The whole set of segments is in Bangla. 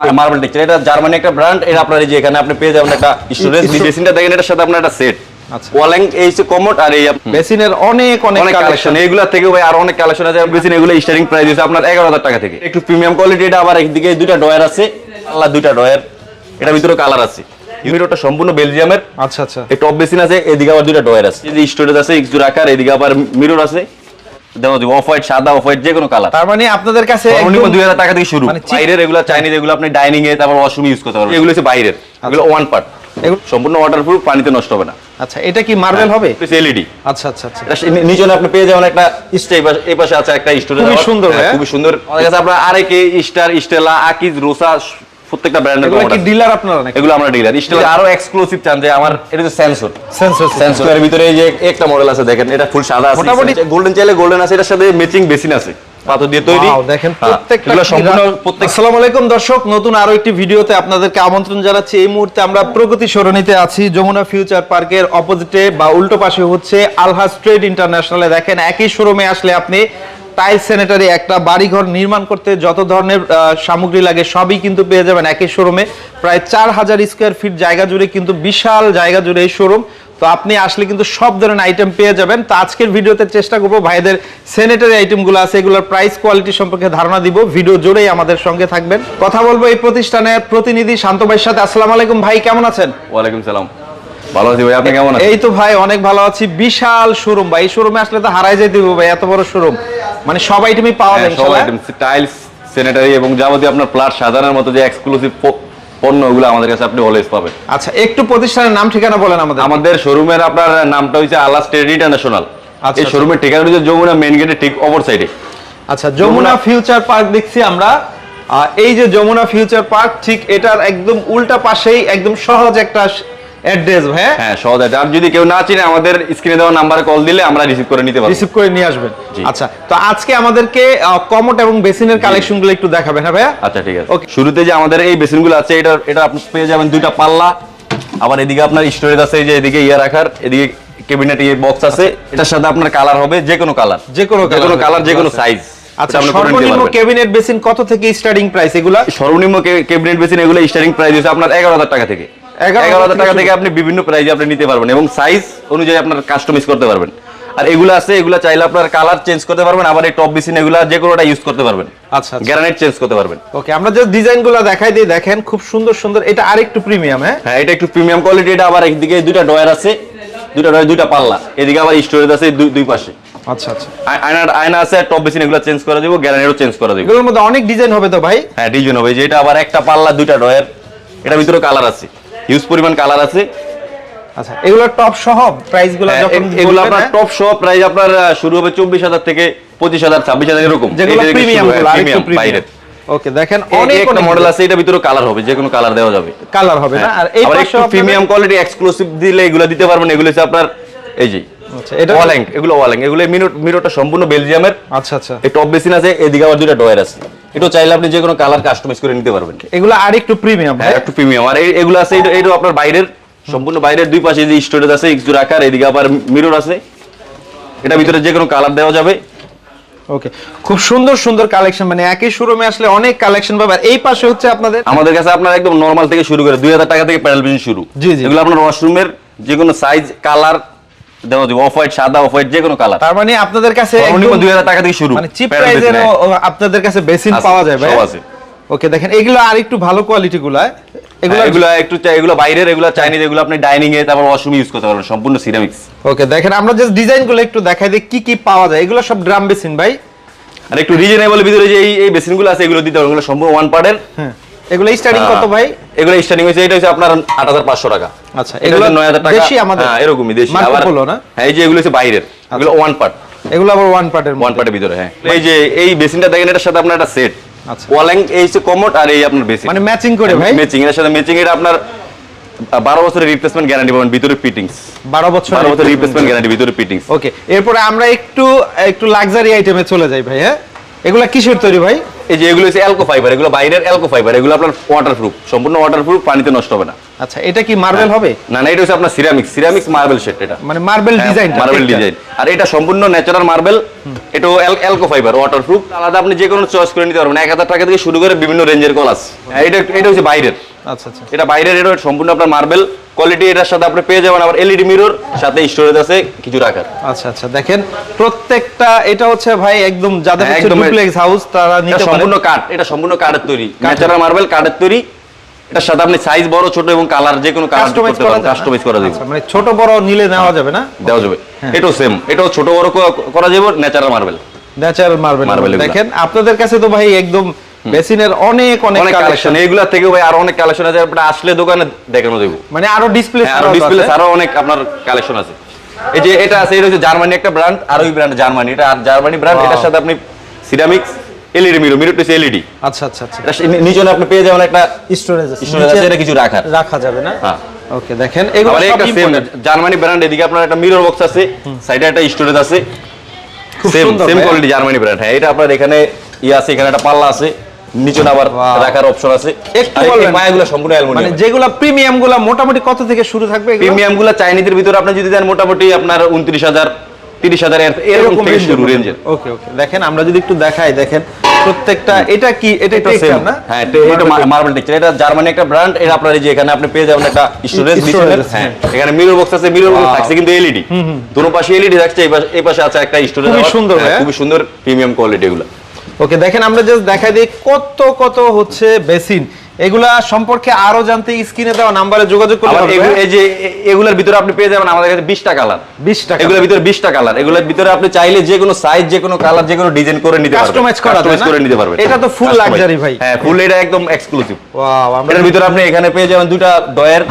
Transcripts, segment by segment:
মার্বেল টেক্সচার এটা জার্মানি একটা ব্র্যান্ড এটা আপনার এই যে এখানে আপনি পেয়ে যাবেন একটা স্টোরেজ স্টো- বেসিনটা দেখেন এটার সাথে আপনার একটা সেট আচ্ছা। ওয়ালেং এই হচ্ছে কমোড আর এই বেসিনের অনেক অনেক কালেকশন এইগুলা থেকে ভাই আর অনেক কালেকশন আছে। বেসিন এগুলো স্টার্টিং প্রাইস আছে আপনার এগারো হাজার টাকা থেকে। একটু প্রিমিয়াম কোয়ালিটি এটা আবার একদিকে দুইটা ডয়ার আছে। আল্লাহ দুইটা ডয়ার এটা ভিতরে কালার আছে। ইউনিটটা সম্পূর্ণ বেলজিয়ামের। আচ্ছা আচ্ছা। এই টপ বেসিন আছে এদিকে আবার দুইটা ডয়ার আছে। এই যে স্টোরেজ আছে একজোর আকার এদিকে আবার মিরর আছে। অফ হোয়াইট সাদা অফ হোয়াইট যে কোনো কালার তার মানে আপনাদের কাছে সর্বনিম্ন একদম- দুই হাজার টাকা থেকে শুরু। বাইরের এগুলো চাইনিজ এগুলো আপনি ডাইনিং এ তারপর ওয়াশরুমে ইউজ করতে পারবেন। এগুলো হচ্ছে বাইরের। এগুলো ওয়ান পার্ট সম্পূর্ণ ওয়াটারপ্রুফ পানিতে নষ্ট হবে না। আচ্ছা এটা কি মার্বেল হবে? এলইডি আচ্ছা আচ্ছা আচ্ছা। নিচে আপনি পেয়ে যাবেন একটা স্টে এই পাশে আছে একটা স্টোরেজ খুবই সুন্দর, হ্যাঁ? খুবই সুন্দর। আমাদের কাছে আপনার RAK star Stella Akij Rosa প্রত্যেকটা ব্র্যান্ডের এগুলো কি ডিলার আপনারা নাকি? এগুলো আমরা ডিলার স্টেলা আরও এক্সক্লুসিভ চান যে আমার এটা হচ্ছে সেন্সর সেন্সর সেন্সরের ভিতরে এই যে একটা মডেল আছে দেখেন এটা ফুল সাদা আছে। মোটামুটি- গোল্ডেন চাইলে গোল্ডেন আছে এটার সাথে ম্যাচিং বেসিন আছে। পাথর দিয়ে তৈরি। দেখেন হ্যাঁ, প্রত্যেকটা সম্পূর্ণ প্রত্যেক আসসালামু আলাইকুম দর্শক নতুন আরও একটি ভিডিওতে আপনাদেরকে আমন্ত্রণ জানাচ্ছি। এই মুহূর্তে আমরা প্রগতি সরণিতে আছি যমুনা ফিউচার পার্কের অপোজিটে বা উল্টো পাশে হচ্ছে আলহাস ট্রেড ইন্টারন্যাশনালে। দেখেন একই শোরুমে আসলে আপনি টাইল স্যানিটারি একটা বাড়িঘর নির্মাণ করতে যত ধরনের সামগ্রী লাগে সবই কিন্তু পেয়ে যাবেন একই শোরুমে। প্রায় চার হাজার স্কোয়ার ফিট জায়গা জুড়ে কিন্তু বিশাল জায়গা জুড়ে এই শোরুম তো আপনি আসলে কিন্তু সব ধরনের আইটেম পেয়ে যাবেন। তো আজকের ভিডিওতে চেষ্টা করব ভাইদের স্যানিটারি আইটেমগুলো আছে এগুলোর প্রাইস কোয়ালিটি সম্পর্কে ধারণা দিব। ভিডিও জুড়েই আমাদের সঙ্গে থাকবেন। কথা বলব এই প্রতিষ্ঠানের প্রতিনিধি শান্ত ভাইয়ের সাথে। আসসালামু আলাইকুম ভাই কেমন আছেন? ওয়ালাইকুম সালাম। ভালো আছি ভাই আপনি কেমন আছেন? এই তো ভাই অনেক ভালো আছি। বিশাল শোরুম ভাই এই শোরুমে আসলে তো হারাই যেতে হবে ভাই এত বড় শোরুম মানে সব আইটেমই পাওয়া যায় হ্যাঁ, সব আইটেম টাইলস স্যানিটারি এবং যাবতীয় আপনার প্লাট সাজানোর মতো যে এক্সক্লুসিভ পণ্য ওগুলো আমাদের কাছে আপনি অলওয়েজ পাবেন। আচ্ছা একটু প্রতিষ্ঠানের নাম ঠিকানা বলেন আমাদের। আমাদের শোরুমের আপনার নামটা হচ্ছে আলাস ট্রেড ইন্টারন্যাশনাল আচ্ছা, এই আচ্ছা। শোরুমের ঠিকানা হচ্ছে যমুনা মেইন গেটের ঠিক অপর সাইডে আচ্ছা যমুনা- ফিউচার পার্ক দেখছি আমরা। এই যে যমুনা ফিউচার পার্ক ঠিক এটার একদম উল্টা পাশেই একদম সহজ একটা অ্যাড্রেস ভাই হ্যাঁ সহজ আছে আর যদি কেউ না চিনে আমাদের স্ক্রিনে দেওয়া নাম্বারে কল দিলে আমরা রিসিভ করে নিতে পারব। রিসিভ করে নিয়ে আসবেন। আচ্ছা তো আজকে আমাদেরকে কমোট এবং বেসিনের কালেকশনগুলো একটু দেখাবেন হ্যাঁ ভাইয়া? আচ্ছা ঠিক আছে। Okay. শুরুতে যে আমাদের এই বেসিনগুলো আছে এটা এটা আপনি পেয়ে যাবেন দুইটা পাল্লা। আবার এদিকে আপনার স্টোরেজ আছে এই যে এদিকে ইয়ে রাখার এদিকে ক্যাবিনেট ইয়ে বক্স আছে। এটার সাথে আপনার কালার হবে যে কোনো কালার যে কোনো যে কোনো কালার যে কোনো সাইজ আচ্ছা সর্বনিম্ন ক্যাবিনেট বেসিন কত থেকে স্টার্টিং প্রাইস এগুলা? সর্বনিম্ন ক্যাবিনেট বেসিন এগুলো স্টার্টিং প্রাইস হচ্ছে আপনার এগারো হাজার টাকা থেকে। 11,000 এগারো হাজার টাকা থেকে আপনি বিভিন্ন প্রাইজে আপনি নিতে পারবেন এবং সাইজ অনুযায়ী আপনার কাস্টমাইজ করতে পারবেন। আর এগুলো আছে এগুলো চাইলে আপনার কালার চেঞ্জ করতে পারবেন আবার এই টপ বেসিন এগুলো যে কোনোটা ইউজ করতে পারবেন। আচ্ছা আচ্ছা। গ্রানাইট চেঞ্জ করতে পারবেন। ওকে আমরা যে ডিজাইনগুলো দেখাই দিই দেখেন খুব সুন্দর সুন্দর। এটা আরেকটু প্রিমিয়াম হ্যাঁ? হ্যাঁ এটা একটু প্রিমিয়াম কোয়ালিটি এটা আবার একদিকে দুইটা ডয়ার আছে দুইটা ডয়ার দুইটা পাল্লা। এদিকে আবার স্টোরেজ আছে দুই দুই পাশে। আচ্ছা আচ্ছা। আয়না আয়না আছে টপ বেসিন এগুলো চেঞ্জ করে দেবো গ্যারানিরও চেঞ্জ করে দেবো। এগুলোর মধ্যে অনেক ডিজাইন হবে তো ভাই? হ্যাঁ ডিজাইন হবে যে এটা আবার একটা পাল্লা দুইটা ডয়ার এটা ভিতরে কালার আছে। হিউজ পরিমাণ কালার আছে। আচ্ছা টপ সহ প্রাইসগুলো হ্যাঁ, যখন এগুলো আপনার হ্যাঁ? টপ সহ প্রাইস আপনার শুরু হবে চব্বিশ হাজার থেকে পঁচিশ হাজার ছাব্বিশ হাজার এরকম। যেগুলো প্রিমিয়াম হয়, প্রিমিয়াম ওকে দেখেন অনেক একটা মডেল আছে এটা ভিতরে কালার হবে যে কোনো কালার দেওয়া যাবে। কালার হবে না? আর এই পাশে প্রিমিয়াম কোয়ালিটি এক্সক্লুসিভ দিলে এগুলো দিতে পারবেন এগুলো হচ্ছে আপনার এই যে আচ্ছা এটা ওয়ালেং এগুলো ওয়ালেং এগুলো মিনোটা সম্পূর্ণ বেলজিয়ামের আচ্ছা আচ্ছা। এই টপ বেসিন আছে এদিকে আবার দুইটা ডয়ার আছে। এটা চাইলে আপনি যে কোনো কালার কাস্টমাইজ করে নিতে পারবেন। এগুলো আরেকটু প্রিমিয়াম হ্যাঁ একটু প্রিমিয়াম আর এগুলো আছে এটা- আপনার বাইরের সম্পূর্ণ বাইরের দুই পাশে যে স্টোরেজ আছে একটু রাখার এদিকে আবার মিরর আছে। এটা ভিতরে যে কোনো কালার দেওয়া যাবে। ওকে খুব সুন্দর সুন্দর কালেকশন মানে একই শোরুমে আসলে অনেক কালেকশন পাবে আর এই পাশে হচ্ছে আপনাদের আমাদের কাছে আপনার একদম নরমাল থেকে শুরু করে দুই হাজার টাকা থেকে প্যানেল বেসিন শুরু। জি, জি। এগুলো আপনার ওয়াশরুমের যে কোনো সাইজ কালার দেওয়া যাবে অফ হোয়াইট সাদা অফ হোয়াইট যে কোনো কালার তার মানে আপনাদের কাছে সর্বনিম্ন একদম- টাকা থেকে শুরু। মানে চিপ panel প্রাইসের basin, হ্যাঁ। আপনাদের কাছে বেসিন পাওয়া যায় ভাই। সব আছে। ওকে দেখেন এগুলো আরেকটু ভালো কোয়ালিটি গুলা। এগুলো হ্যাঁ, এগুলো একটু এগুলো বাইরের এগুলো চাইনিজ এগুলো আপনি ডাইনিং এ তারপর ওয়াশরুমে ইউজ করতে পারবেন সম্পূর্ণ সিরামিক্স ওকে দেখেন আমরা ডিজাইনগুলো একটু দেখাই দিই কি কি পাওয়া যায়। এগুলো সব ড্রাম বেসিন ভাই। আর একটু রিজনেবল ভিতরে যে এই বেসিনগুলো আছে এগুলো দিতে পারবেন এগুলো সম্পূর্ণ ওয়ান পার্টের হ্যাঁ। এগুলো স্টার্টিং কত ভাই? এগুলো স্টার্টিং হয়েছে এটা হচ্ছে আপনার আট হাজার পাঁচশো টাকা। আচ্ছা, এগুলো নয় হাজার টাকা। দেশি আমাদের? হ্যাঁ এরকমই দেশি। আবার না? হ্যাঁ এই যে এগুলো হচ্ছে বাইরের। এগুলো ওয়ান পার্ট এগুলো আবার ওয়ান পার্টের ওয়ান পার্টের ভিতরে হ্যাঁ। এই যে এই বেসিনটা দেখেন এটার সাথে আপনার একটা সেট আচ্ছা। ওয়ালেং এই হচ্ছে কমোড আর এই আপনার বেসিন মানে ম্যাচিং করে ভাই? ম্যাচিং এর সাথে ম্যাচিং এটা আপনার বারো বছরের রিপ্লেসমেন্ট গ্যারান্টি পাবেন ভিতরে ফিটিংস বারো বছর বারো বছরের রিপ্লেসমেন্ট গ্যারান্টি ভিতরে ফিটিংস ওকে এরপরে আমরা একটু একটু লাক্সারি আইটেমে চলে যাই ভাই হ্যাঁ? এগুলা কিসের তৈরি ভাই? এই যে এগুলো হচ্ছে অ্যালকো ফাইবার এগুলো বাইরের অ্যালকো ফাইবার এগুলো আপনার ওয়াটারপ্রুফ সম্পূর্ণ ওয়াটারপ্রুফ পানিতে নষ্ট হবে না। আচ্ছা এটা কি মার্বেল হবে? না না এটা হচ্ছে আপনার সিরামিক সিরামিক মার্বেল সেট এটা। মানে মার্বেল ডিজাইন মার্বেল ডিজাইন আর এটা সম্পূর্ণ ন্যাচারাল মার্বেল এটা অ্যালকো ফাইবার ওয়াটারপ্রুফ আলাদা আপনি যে কোনো চয়েস করে নিতে পারবেন। এক হাজার টাকা থেকে শুরু করে বিভিন্ন রেঞ্জের কল আছে। এটা এটা হচ্ছে বাইরের। আচ্ছা আচ্ছা। এটা বাইরের এটা সম্পূর্ণ আপনার মার্বেল কোয়ালিটি এটার সাথে আপনি পেয়ে যাবেন আবার এলইডি মিরর সাথে স্টোরেজ আছে কিছু রাখার। আচ্ছা আচ্ছা দেখেন প্রত্যেকটা এটা হচ্ছে ভাই একদম যাদের হ্যাঁ, হচ্ছে ডুপ্লেক্স হাউস তারা নিতে পারে। সম্পূর্ণ কাঠ এটা সম্পূর্ণ কাঠের তৈরি। ন্যাচারাল মার্বেল কাঠের তৈরি। এটার সাথে আপনি সাইজ বড় ছোট এবং কালার যে কোনো কালার কাস্টমাইজ করা যাবে কাস্টমাইজ করা যাবে। আচ্ছা, মানে ছোট বড় নিলে নেওয়া যাবে না? দেওয়া যাবে। হ্যাঁ। এটাও সেম এটাও ছোট বড় করা যাবে ন্যাচারাল মার্বেল ন্যাচারাল মার্বেল দেখেন আপনাদের কাছে তো ভাই একদম বেসিনের অনেক অনেক কালেকশন এইগুলা থেকেও ভাই আরও অনেক কালেকশন আছে আপনি আসলে দোকানে দেখানো দেবো মানে আরও ডিসপ্লে হ্যাঁ, আরও ডিসপ্লে আরও অনেক আপনার কালেকশন আছে। এই যে এটা আছে এটা হচ্ছে জার্মানি একটা ব্র্যান্ড আর ওই ব্র্যান্ড জার্মানি। এটা আর জার্মানি ব্র্যান্ড এটার সাথে আপনি ceramics LED mirror mirror to LED আচ্ছা আচ্ছা আচ্ছা। এটা নিচে আপনি পেয়ে যাবেন একটা স্টোরেজ স্টোরেজ আছে এটা কিছু রাখার। রাখা যাবে না? হ্যাঁ। ওকে দেখেন এগুলো সব একটা সেম জার্মানি ব্র্যান্ড এদিকে আপনার একটা মিরর বক্স আছে সাইডে একটা স্টোরেজ আছে। খুব সুন্দর সেম কোয়ালিটি জার্মানি ব্র্যান্ড হ্যাঁ এটা আপনার এখানে ই আছে এখানে একটা পাল্লা আছে। নিচে আবার রাখার অপশন আছে। একটু বলবেন। পায়াগুলো সম্পূর্ণ মানে যেগুলো প্রিমিয়ামগুলা মোটামুটি কত থেকে শুরু থাকবে প্রিমিয়ামগুলো চাইনিজের ভিতরে আপনি যদি দেন মোটামুটি আপনার উনত্রিশ হাজার তিরিশ হাজার এরকম থেকে শুরু রেঞ্জের ওকে ওকে দেখেন আমরা যদি একটু দেখাই দেখেন প্রত্যেকটা এটা কি? এটা এটা টেক্সচার না? হ্যাঁ এটা- এটা মার্বেল টেক্সচার এটা জার্মানি একটা ব্র্যান্ড এটা আপনার এই যে এখানে আপনি পেয়ে যাবেন একটা স্টোরেজ হ্যাঁ। এখানে মিরর বক্স আছে মিরর বক্স থাকছে কিন্তু এলইডি দুটো পাশে এলইডি থাকছে এই পাশে আছে একটা স্টোরেজ খুবই সুন্দর, হ্যাঁ? খুবই সুন্দর প্রিমিয়াম কোয়ালিটি এগুলো। ওকে দেখেন আমরা জাস্ট দেখাই দিই কত কত হচ্ছে বেসিন। এগুলা সম্পর্কে আরও জানতে স্ক্রিনে দেওয়া নাম্বারে যোগাযোগ করতে আবার এই যে এগুলোর ভিতরে আপনি পেয়ে যাবেন আমাদের কাছে বিশটা কালার। 20 টাকা। এগুলোর ভিতরে বিশটা কালার। এগুলোর ভিতরে আপনি চাইলে যে কোনো সাইজ যে কোনো কালার যে কোনো ডিজাইন করে নিতে পারবেন। Customize করা না? করে নিতে পারবেন। এটা তো Customize। luxury ভাই। হ্যাঁ ফুল এটা একদম এক্সক্লুসিভ ওয়াও আমরা এটার ভিতরে আপনি এখানে পেয়ে যাবেন দুইটা ডয়ের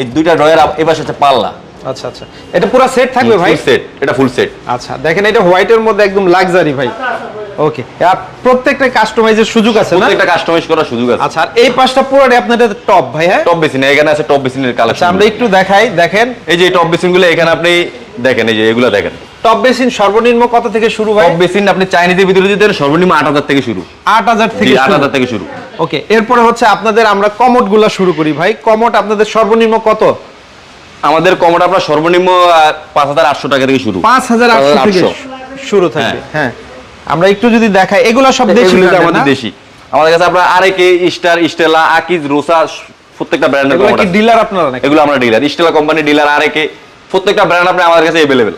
এই দুইটা ডয়ের এবার হচ্ছে পাল্লা। আচ্ছা আচ্ছা। এটা পুরো সেট থাকবে ভাই? ফুল সেট এটা ফুল সেট আচ্ছা দেখেন এটা হোয়াইটের মধ্যে একদম লাক্সারি ভাই। ওকে প্রত্যেকটা কাস্টমাইজের সুযোগ আছে না? প্রত্যেকটা কাস্টমাইজ করার সুযোগ আছে। আচ্ছা আর এই আপনাদের টপ ভাই হ্যাঁ? টপ বেসিন এখানে আছে টপ বেসিনের আচ্ছা আমরা একটু দেখাই দেখেন। এই যে টপ বেসিনগুলো এখানে আপনি দেখেন এই যে এগুলো দেখেন। টপ বেসিন সর্বনিম্ন কত থেকে শুরু ভাই? টপ বেসিন আপনি চাইনিজের ভিতরে যদি দেন সর্বনিম্ন আট হাজার থেকে শুরু। আট হাজার থেকে আট শুরু। হাজার থেকে শুরু। ওকে এরপরে হচ্ছে আপনাদের আমরা কমোডগুলা শুরু করি ভাই। কমোড আপনাদের সর্বনিম্ন কত? আমাদের কমোড আপনার সর্বনিম্ন পাঁচ হাজার আটশো টাকা থেকে শুরু। পাঁচ হাজার আটশো থেকে শুরু থাকবে হ্যাঁ। আমরা একটু যদি দেখাই এগুলো সব দেশি আমাদের দেশি। আমাদের কাছে আপনার RAK star Stella Akij Rosa প্রত্যেকটা ব্র্যান্ডের এগুলো কি ডিলার আপনারা নাকি? এগুলো আমরা ডিলার স্টেলা কোম্পানি ডিলার আরেকে প্রত্যেকটা ব্র্যান্ড আপনি আমাদের কাছে অ্যাভেলেবেল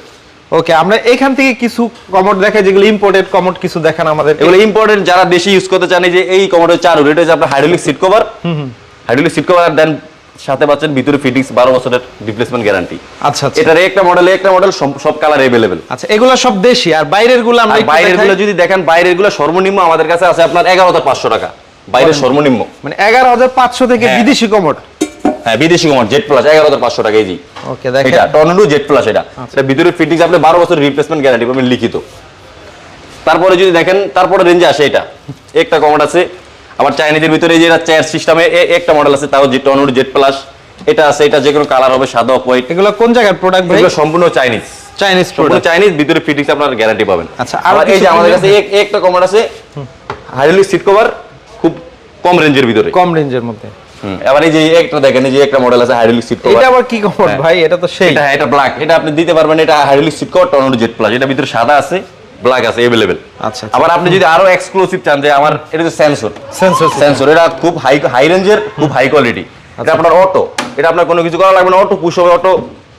ওকে আমরা এখান থেকে কিছু কমোড দেখাই যেগুলো ইম্পোর্টেড কমোড কিছু দেখান আমাদের। এগুলো ইম্পর্টেন্ট যারা দেশি ইউজ করতে চান যে এই কমোডের চার এটা হচ্ছে আপনার hydraulic seat cover hydraulic seat cover দেন সাথে পাচ্ছেন ভিতরে ফিটিংস বারো বছরের রিপ্লেসমেন্ট গ্যারান্টি আচ্ছা আচ্ছা। এটার একটা মডেল একটা মডেল সব কালার অ্যাভেলেবেল আচ্ছা এগুলো সব দেশি আর বাইরেরগুলো আমরা বাইরেরগুলো যদি দেখেন বাইরেরগুলো সর্বনিম্ন আমাদের কাছে আছে আপনার এগারো হাজার পাঁচশো টাকা। বাইরের সর্বনিম্ন। মানে এগারো হাজার পাঁচশো থেকে। বিদেশি কমোড হ্যাঁ বিদেশি কমন জেট প্লাস এগারো হাজার পাঁচশো টাকা কেজি। ওকে দেখেন। এটা টর্নেডো জেট প্লাস এটা। আচ্ছা। এটা ভিতরে ফিটিংস আপনি বারো বছর রিপ্লেসমেন্ট গ্যারান্টি পাবেন লিখিত। তারপরে যদি দেখেন তারপরে রেঞ্জে আসে এটা। একটা কমোড আছে আবার চাইনিজের ভিতরে যে চেয়ার সিস্টেমে একটা মডেল আছে তাও যে টর্নেডো জেট প্লাস এটা আছে এটা যে কোনো কালার হবে সাদা হোয়াইট এগুলো কোন জায়গার প্রোডাক্ট এগুলো সম্পূর্ণ চাইনিজ চাইনিজ প্রোডাক্ট চাইনিজ ভিতরে ফিটিংস আপনার গ্যারান্টি পাবেন। আচ্ছা, আরও এই যে আমাদের কাছে এক- একটা কমোড আছে হাইড্রোলিক সিট কভার খুব কম রেঞ্জের ভিতরে। কম রেঞ্জের মধ্যে। এবার এই যে একটা দেখেন এই যে একটা মডেল আছে হাইড্রোলিক সিট কভার এটা আবার কি কমোড হ্যাঁ। ভাই? এটা তো সেই। এটা এটা ব্ল্যাক এটা আপনি দিতে পারবেন এটা hydraulic seat cover tornado jet plus এটা ভিতরে সাদা আছে ব্ল্যাক আছে अवेलेबल আচ্ছা, আচ্ছা। আবার আপনি যদি আরো এক্সক্লুসিভ চান যে আমার এটা হচ্ছে সেন্সর সেন্সর সেন্সর এটা খুব হাই হাই রেঞ্জের খুব হাই কোয়ালিটি আচ্ছা। এটা আপনার অটো এটা আপনার কোনো কিছু করা লাগবে না অটো পুশ হবে অটো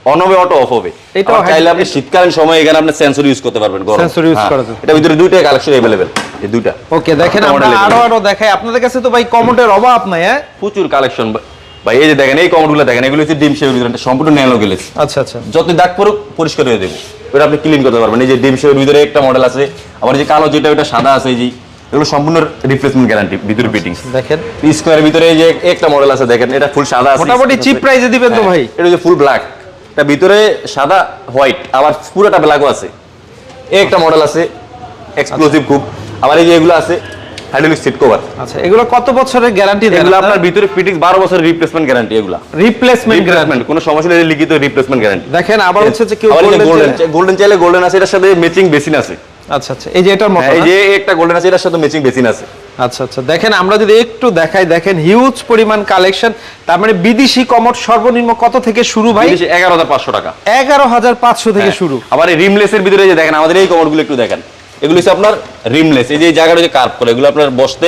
অন হবে অটো অফ হবে এটাও আবার চাইলে high- আপনি শীতকালীন সময় এখানে আপনি সেন্সর ইউজ করতে পারবেন গরম Sensor use হ্যাঁ, করা যাবে। এটা ভিতরে দুইটা কালেকশন अवेलेबल এই দুইটা ওকে দেখেন একটা আমরা model আরো available। আরো দেখাই আপনাদের কাছে তো ভাই কমোডের অভাব নাই হ্যাঁ প্রচুর কালেকশন ভাই এই যে দেখেন এই কমোডগুলো দেখেন এগুলো হচ্ছে ডিম শেপের ভিতরে এটা সম্পূর্ণ ন্যানো গ্লেজ আচ্ছা আচ্ছা যত দাগ পড়ুক পরিষ্কার হয়ে দেবে ওটা আপনি ক্লিন করতে পারবেন। এই যে ডিম শেপের ভিতরে একটা মডেল আছে আবার যে কালো যেটা ওটা সাদা আছে এই যে এগুলো সম্পূর্ণ রিপ্লেসমেন্ট গ্যারান্টি ভিতরে ফিটিংস দেখেন। স্কোয়ারের ভিতরে এই যে একটা মডেল আছে দেখেন এটা ফুল সাদা আছে। মোটামুটি চিপ প্রাইসে দিবেন তো হ্যাঁ, ভাই। এটা যে ফুল ব্ল্যাক এটা ভিতরে সাদা হোয়াইট আবার পুরোটা ব্ল্যাকও আছে। এই একটা মডেল আছে এক্সক্লুসিভ খুব আবার এই যে এগুলো আছে সিট কভার আচ্ছা এগুলো কত বছরের গ্যারান্টি দেন এগুলো আপনার? ভিতরে ফিটিংস বারো বছরের রিপ্লেসমেন্ট গ্যারান্টি এগুলা। রিপ্লেসমেন্ট গ্যারান্টি কোনো সমস্যা লিখিত রিপ্লেসমেন্ট গ্যারান্টি দেখেন আবার হচ্ছে যে কেউ গোল্ডেন গোল্ডেন চাইলে- গোল্ডেন আছে এটার সাথে ম্যাচিং বেসিন আছে। আচ্ছা আচ্ছা এই যে এটার মতো হ্যাঁ, এই যে একটা গোল্ডেন আছে এটার সাথে ম্যাচিং বেসিন আছে। আচ্ছা আচ্ছা দেখেন আমরা যদি একটু দেখাই দেখেন হিউজ পরিমাণ কালেকশন তার মানে বিদেশি কমোড সর্বনিম্ন কত থেকে শুরু ভাই? এগারো হাজার পাঁচশো টাকা। এগারো হাজার পাঁচশো থেকে হ্যাঁ। শুরু। আবার এই রিমলেসের ভিতরে যে দেখেন আমাদের এই কমরগুলো একটু দেখেন। এগুলো হচ্ছে আপনার রিমলেস এই যে জায়গাটা যে কার্ভ করে এগুলো আপনার বসতে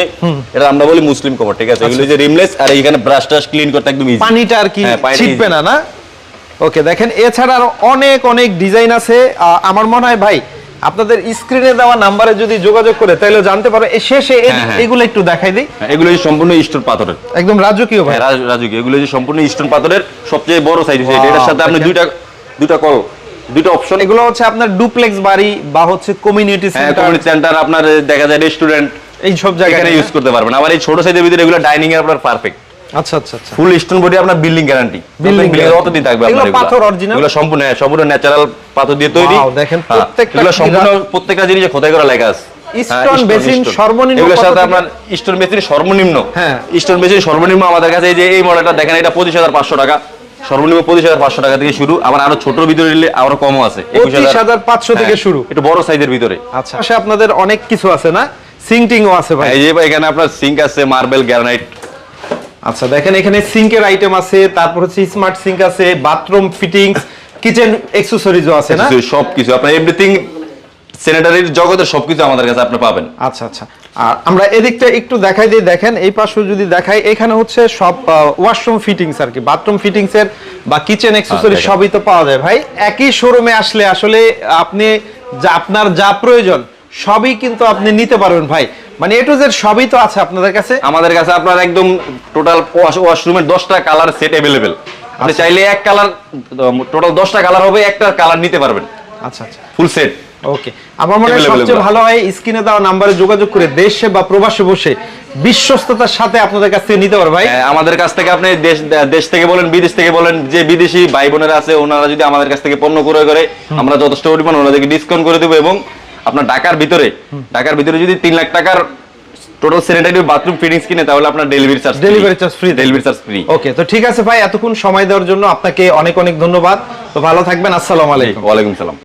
এটা আমরা বলি মুসলিম কমর ঠিক আছে? এগুলো যে রিমলেস আর এইখানে ব্রাশ টাশ ক্লিন করতে একদম ইজি পানিটা আর কি হ্যাঁ, ছিটবে না না? ওকে দেখেন এছাড়া আরও অনেক অনেক ডিজাইন আছে। আমার মনে হয় ভাই আপনাদের স্ক্রিনে দেওয়া নাম্বারে যদি যোগাযোগ করে তাহলে জানতে পারো। শেষে হ্যাঁ, হ্যাঁ। এগুলো একটু দেখাই দিই। এগুলো যে সম্পূর্ণ স্টোন পাথরের। একদম রাজকীয় ভাই। রাজ- রাজকীয়। এগুলো যে সম্পূর্ণ স্টোন পাথরের সবচেয়ে বড় সাইজ এটার সাথে আপনি দুইটা দুইটা কল দুইটা অপশন এগুলো হচ্ছে আপনার ডুপ্লেক্স বাড়ি বা হচ্ছে কমিউনিটি হ্যাঁ সেন্টার কমিউনিটি সেন্টার আপনার দেখা যায় রেস্টুরেন্ট এই সব জায়গায় ইউজ করতে পারবেন। আবার এই ছোট সাইজের ভিতরে এগুলো ডাইনিং এর আপনার পারফেক্ট আচ্ছা আচ্ছা আচ্ছা। ফুল স্টোন বডি আপনার বিল্ডিং গ্যারান্টি বিল্ডিং অতদিন থাকবে আপনার পাথর original? এগুলো সম্পূর্ণ হ্যাঁ, সম্পূর্ণ ন্যাচারাল পাথর দিয়ে তৈরি। দেখেন, হ্যাঁ, প্রত্যেকটা এগুলো সম্পূর্ণ প্রত্যেকটা জিনিসে খোদাই করা লেখা আছে। হ্যাঁ। সর্বনিম্ন এগুলোর সাথে আপনার স্টোন বেসিন সর্বনিম্ন। হ্যাঁ। স্টোন বেসিন সর্বনিম্ন আমাদের কাছে এই যে এই মডেলটা দেখেন এটা পঁচিশ হাজার পাঁচশো টাকা। সর্বনিম্ন পঁচিশ হাজার পাঁচশো টাকা থেকে শুরু। আবার আরও ছোট ভিতরে নিলে আরও কমও আছে 25,500 থেকে হ্যাঁ, শুরু। একটু বড় সাইজের ভিতরে। আচ্ছা আপনাদের অনেক কিছু আছে না? আছে ভাই। এই যে এখানে আপনার সিঙ্ক আছে মার্বেল গ্রানাইট। আচ্ছা দেখেন এখানে সিঙ্কের আইটেম আছে তারপর হচ্ছে স্মার্ট সিঙ্ক আছে বাথরুম ফিটিংস কিচেন অ্যাকসেসরিজও আছে না? সবকিছু। আপনার এভরিথিং স্যানিটারির জগতের সবকিছু আমাদের কাছে আপনি পাবেন। আচ্ছা আচ্ছা। আর আমরা এদিকটা একটু দেখাই দিয়ে দেখেন এই পাশে যদি দেখাই এখানে হচ্ছে সব ওয়াশরুম ফিটিংস আর কি। বাথরুম ফিটিংস এর বা কিচেন অ্যাকসেসরি দেখেন। সবই তো পাওয়া যায়। ভাই একই শোরুমে আসলে আসলে আপনি যা আপনার যা প্রয়োজন সবই কিন্তু আপনি নিতে পারবেন ভাই। মানে এ টু জেড সবই তো আছে আপনাদের কাছে? আমাদের কাছে আপনার একদম টোটাল ওয়াশরুমের দশটা কালার সেট অ্যাভেলেবেল আপনি আচ্ছা। চাইলে এক কালার টোটাল দশটা কালার হবে একটা কালার নিতে পারবেন। আচ্ছা আচ্ছা। ফুল সেট ওকে আমার মনে হয় সবচেয়ে ভালো হয় স্ক্রিনে দেওয়া নাম্বারে যোগাযোগ করে দেশে বা প্রবাসে বসে বিশ্বস্ততার সাথে আপনাদের কাছ থেকে নিতে ভাই। আমাদের কাছ থেকে আপনি দেশ দেশ থেকে বলেন বিদেশ থেকে বলেন যে বিদেশি ভাই বোনেরা আছে ওনারা যদি আমাদের কাছ থেকে পণ্য ক্রয় করে আমরা যথেষ্ট পরিমাণ ওনাদেরকে ডিসকাউন্ট করে দেবো এবং আপনার ঢাকার ভিতরে ঢাকার ভিতরে যদি তিন লাখ টাকার টোটাল স্যানিটারি বাথরুম ফিটিংস কিনে তাহলে আপনার delivery charge Delivery charge free। Delivery charge free okay তো ঠিক আছে ভাই এতক্ষণ সময় দেওয়ার জন্য আপনাকে অনেক অনেক ধন্যবাদ। তো ভালো থাকবেন আসসালামু আলাইকুম। ওয়ালাইকুম সালাম।